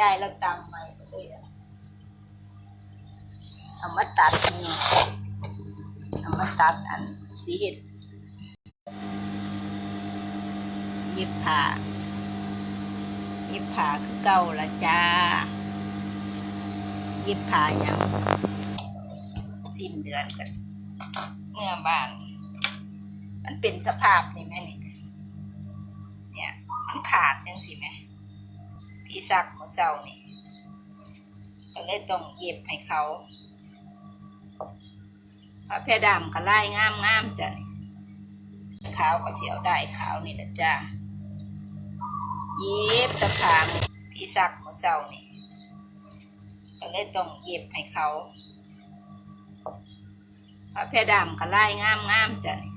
ยายเราตำใหม่เลยเอามาตัดนี่เอามาตัดอันสีเห็ดเย็บผ้าเย็บผ้าคือเก่าละจ้าเย็บผ้ายังสิ้นเดือนกันเมื่อบ้าน มันเป็นสภาพนี่แม่นี่เนี่ย มันขาดยังสิแม่ ที่ซักเมื่อเช้านี่ก็เลยต้องเย็บให้เขาพระแพรดำก็ไล่งามงามจ้ะนี่ขาวก็เฉียวได้ขาวนี่แหละจ้าเย็บตะขางที่ซักเมื่อเช้านี่ก็เลยต้องเย็บให้เขาพระแพรดำก็ไล่งามงามจ้ะนี่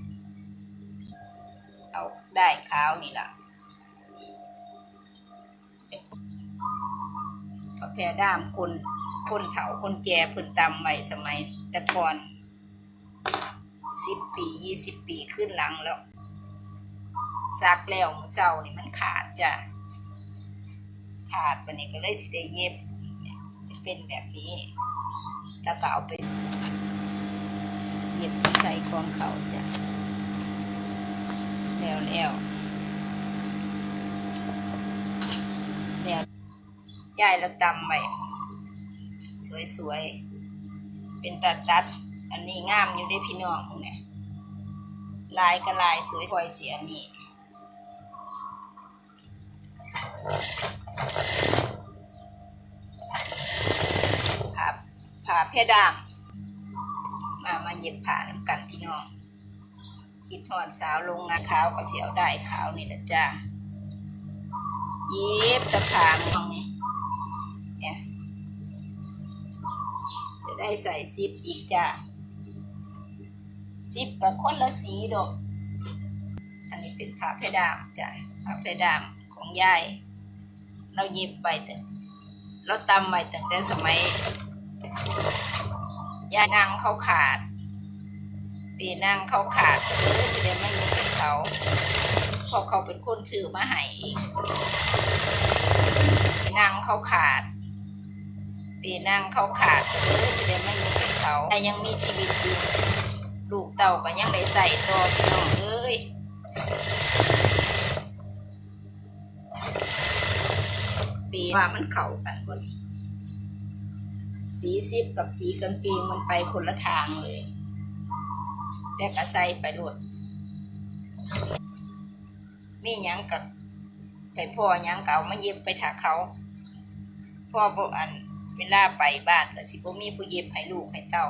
เอาได้ขาวนี่ล่ะ แฟด้ามคนคนเฒ่าคนแก่เพิ่นตำไว้สมัยแต่ก่อนสิบปียี่สิบปีขึ้นหลังแล้วซักแล้วเมื่อเช้านี่มันขาดจ้ะขาดวันนี้ก็เลยสิได้เย็บจะเป็นแบบนี้ แล้วก็เอาไปเย็บที่ใส่ของเขาจ้ะแล้วแล้วแล้ว ยายเราตำไปสวยๆ เป็นตัดตัด อันนี้งามอยู่ได้พี่น้องพวกเนี่ยลายก็ลายสวยสวยเสียอันนี้ผ่าผ่าเพดามมามาเย็บผ่าน้ำกันพี่น้อง คิดทอดสาวลงงาขาวก็เฉียวได้ขาวนี่แหละจ้าเย็บตะขามองนี่ ได้ใส่ซิปอีกจ้าซิปกับคนละสีดอกอันนี้เป็นผ้าเพดามจ้ะผ้าเพดามของยาย เราเย็บไปแต่เราตำไปตั้งแต่สมัยยายนางเขาขาด ปีนั่งเขาขาดเออจะได้ไม่รู้เป็นเขาเพราะเขาเป็นคนซื้อมาให้เองปีนั่งเขาขาด ปีนั่งเขาขาดเออจะได้ไม่รู้เป็นเขาแต่ยังมีชีวิตอยู่ลูกเต่าก็ยังได้ใส่ตัวพี่น้องเอ้ยปีว่ามันเข่ากันบนสีซิปกับสีกางเกงมันไปคนละทางเลย แต่ก็ใส่ไปโลดมียังกับไปพ่อยังเก่ามาเย็บไปถาเขา พ่อบ่อัน เวลาไปบ้านก็สิบ่มีผู้เย็บให้ลูกให้เต้า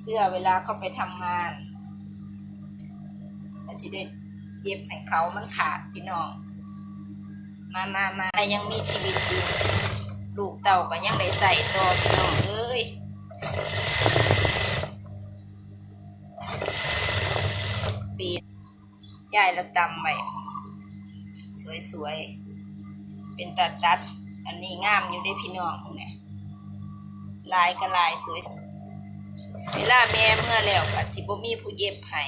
เสื้อเวลาเขาไปทำงาน มันจะได้เย็บให้เขามันขาดพี่น้อง มามามายังมีชีวิตอยู่ลูกเต่าก็ยังได้ใส่ตัวพี่น้องเอ้ยปียายเราตำไปสวยๆ เป็นตัดตัด อันนี้งามอยู่ได้พี่น้องเนี่ยลายก็ลายสวยเวลาแม่เมื่อแล้วก็สิบ่มีผู้เย็บให้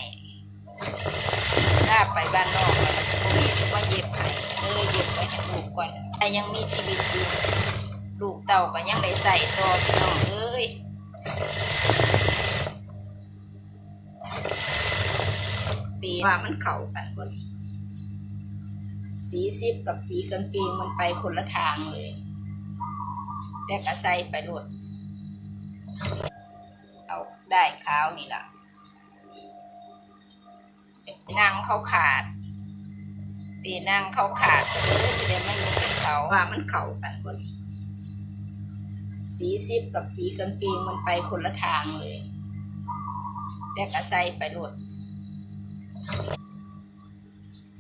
ถ้าไปบ้านนอกก็สิบ่มีผู้มาเย็บให้เลยเย็บไว้ให้ลูกก่อนแต่ยังมีชีวิตอยู่ลูกเต่าก็ยังได้ใส่ตัวพี่น้องเอ้ยปีว่ามันเข้ากันบน สีซิปกับสีกางเกงมันไปคนละทางเลย แต่ก็ใส่ไปโลดเอาได้ขาวนี่ล่ะนั่งเขาขาดปีนั่งเขาขาดเออจะได้ไม่รู้เป็นเขาว่ามันเข้ากันบนสีซิปกับสีกางเกงมันไปคนละทางเลย แต่ก็ใส่ไปโลด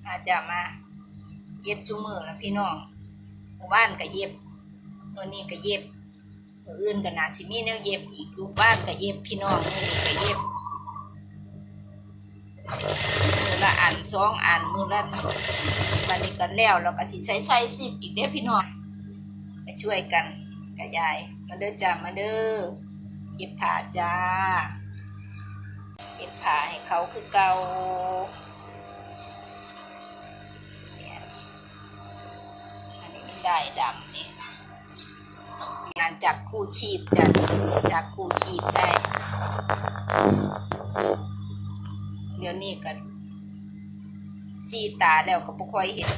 อาจจะมา เย็บจุมือแล้วพี่น้องหมู่บ้านก็เย็บตัวนี้ก็เย็บตัวอื่นก็นาชิมีแนวเย็บอีกอยู่บ้านก็เย็บพี่น้องนี้ก็เย็บมือละอันสองอันมือละวันนี้ก็แล้วเราก็สิใช้ใช้สิบอีกเด้พี่น้องมาช่วยกันกับยายมาเด้อจ้ามาเด้อเย็บผ้าจ้าเห็นผ่าให้เขาคือเก่า ได้ดำเนี่ยงานจากคู่ชีพจากจากคู่ชีพได้ เดี๋ยวนี้กันชีตาแล้วก็บ่ค่อยเห็น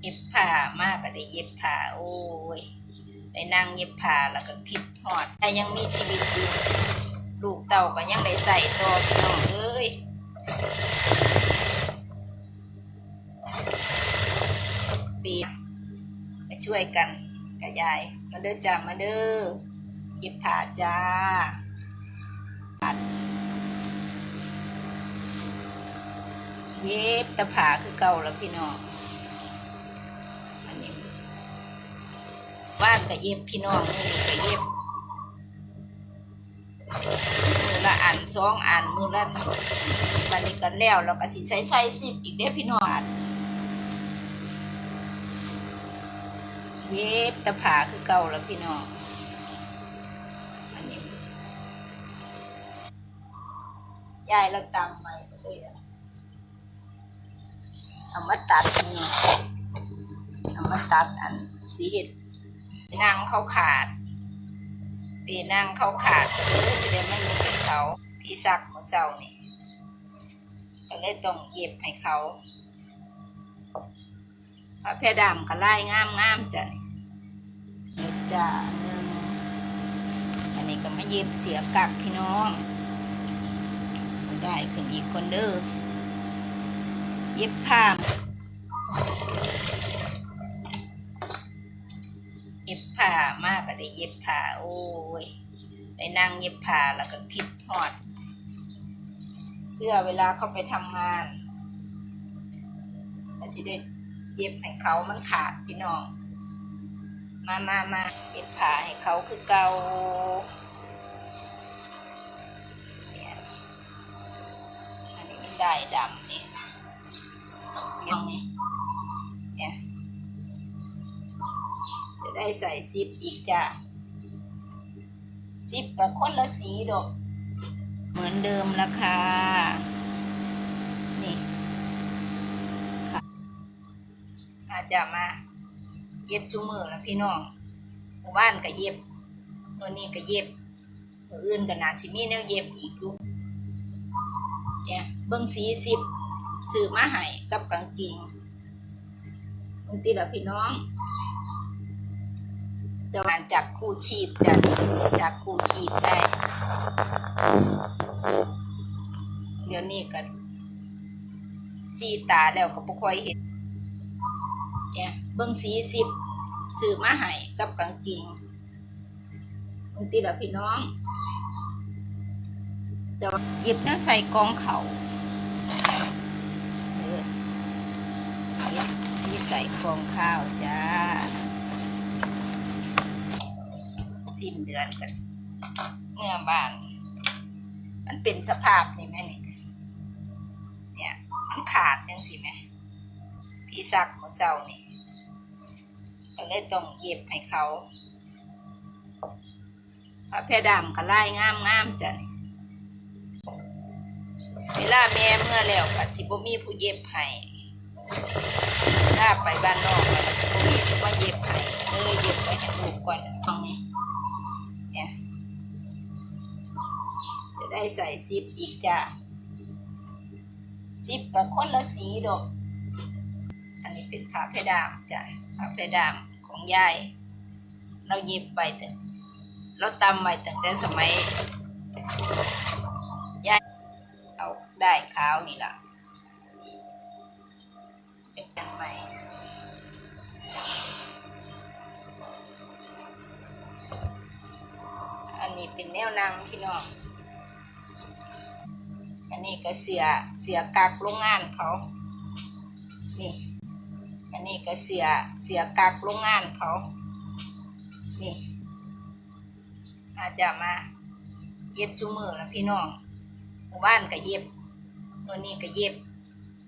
เย็บผ้ามากก็ได้เย็บผ้าโอ้ยได้นั่งเย็บผ้าแล้วก็คิดฮอดแต่ยังมีชีวิตอยู่ลูกเต่าก็ยังได้ใส่ต่อพี่น้องเอ้ย ปีมาช่วยกันกับยายมาเด้อจ้ามาเด้อหยิบผ่าจ้าเย็บตะผาคือเก่าแล้วพี่น้องอันนี้ว่านกับเย็บพี่น้องมือนี้กับเย็บมือละอันสองอันมือละบันนี้กันแล้วเราก็สิใส่ใส่สิบอีกเด้อพี่น้อง เย็บตะผาคือเก่าแล้วพี่น้องอันนี้ยายเราตำใหม่เลยเอามาตัดนี่เอามาตัดอันสีเห็ดนางเขาขาดปีนางเขาขาดเออสิได้มันมีเขาที่ซักเมื่อเช้านี่ก็เลยต้องเย็บให้เขา พระเพดามก็ไล่งามงามจ้ะนี่ยจ้าอันนี้ก็มาเย็บเสียกักพี่น้องได้ขึ้นอีกคนเด้อเย็บผ้าเย็บผ้ามากก็ได้เย็บผ้าโอ้ยได้นั่งเย็บผ้าแล้วก็คิดฮอด เสื้อเวลาเขาไปทำงานมันจะได้ เย็บให้เขามันขาดพี่น้อง มามามาเย็บผ้าให้เขาคือเกาเนี่ยอันนี้มันได้ดำนี่ยังนี่เนี่ยจะได้ใส่ซิปอีกจ้ะซิปกับคนละสีดอก เหมือนเดิมราคา นี่ ค่ะ อาจจะมา เย็บจุมือแล้วพี่น้องหมู่บ้านก็เย็บเมื่อนี้ก็เย็บมืออื่นก็นาชิมีแนวเย็บอีกอยู่เนี่ยเบิ้งสีสิบซื้อมาให้กับกางเกงบางทีละพี่น้องจะมาจากคู่ชีพจากจากคู่ชีพได้ เดี๋ยวนี้ก็ชีตาแล้วก็บ่ค่อยเห็น เนี่ยเบิ้งสีสิบซื้อมาให้กับกางเกงบางทีละพี่น้องจะหยิบน้ำใส่กองเขาเออหยิบที่ใส่กองข้าวจ้าสิ้นเดือนกันเมื่อบ้าน มันเป็นสภาพนี่แม่นี่เนี่ย มันขาดยังสิแม่ที่ซักเมื่อเช้านี่ ก็เลยต้องเย็บให้เขาพระเพดามก็ไล่งามงามๆจ้ะนี่เวลาแม่เมื่อแล้วก็สิบ่มีผู้เย็บให้ถ้าไปบ้านนอกก็สิบ่มีผู้มาเย็บให้เลยเย็บไว้ให้ลูกก่อนตรงนี้เนี่ยจะได้ใส่ซิปอีกจ้ะซิปกับคนละสีดอกอันนี้เป็นผ้าเพดามจ้ะ ผ้าเพดามของยาย เราเย็บไปแต่เราตำไปตั้งแต่สมัยยายเอาได้ขาวนี่ล่ะเป็นกันใหม่อันนี้เป็นแนวนางพี่น้อง อันนี้ก็เสียเสียกักโรงงานเขา นี่ อันนี้ก็เสียเสียกักโรงงานเขา นี่อาจจะมาเย็บจุมือแล้วพี่น้องหมู่บ้านก็เย็บเมื่นี้ก็เย็บ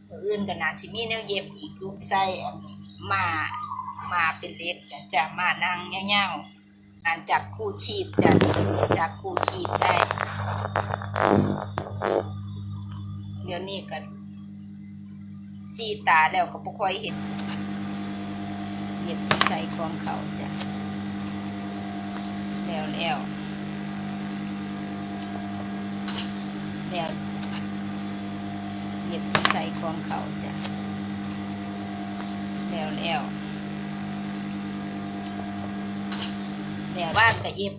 มืออื่นก็นาชิมีแนวเย็บอีกลูกไส้อันนี้มามาเป็นเล็กจะมานั่งเงี้ยวๆงานจากคู่ชีพจากจากคู่ชีพได้ เดี๋ยวนี้ก็ชีตาแล้วก็บ่ค่อยเห็น ย็บที่ใส่ของเขาจ้ะแล้วแล้วแล้วเย็บที่ใส่ของเขาจ้ะแล้วแล้วแล้วบ้านก็เย็บ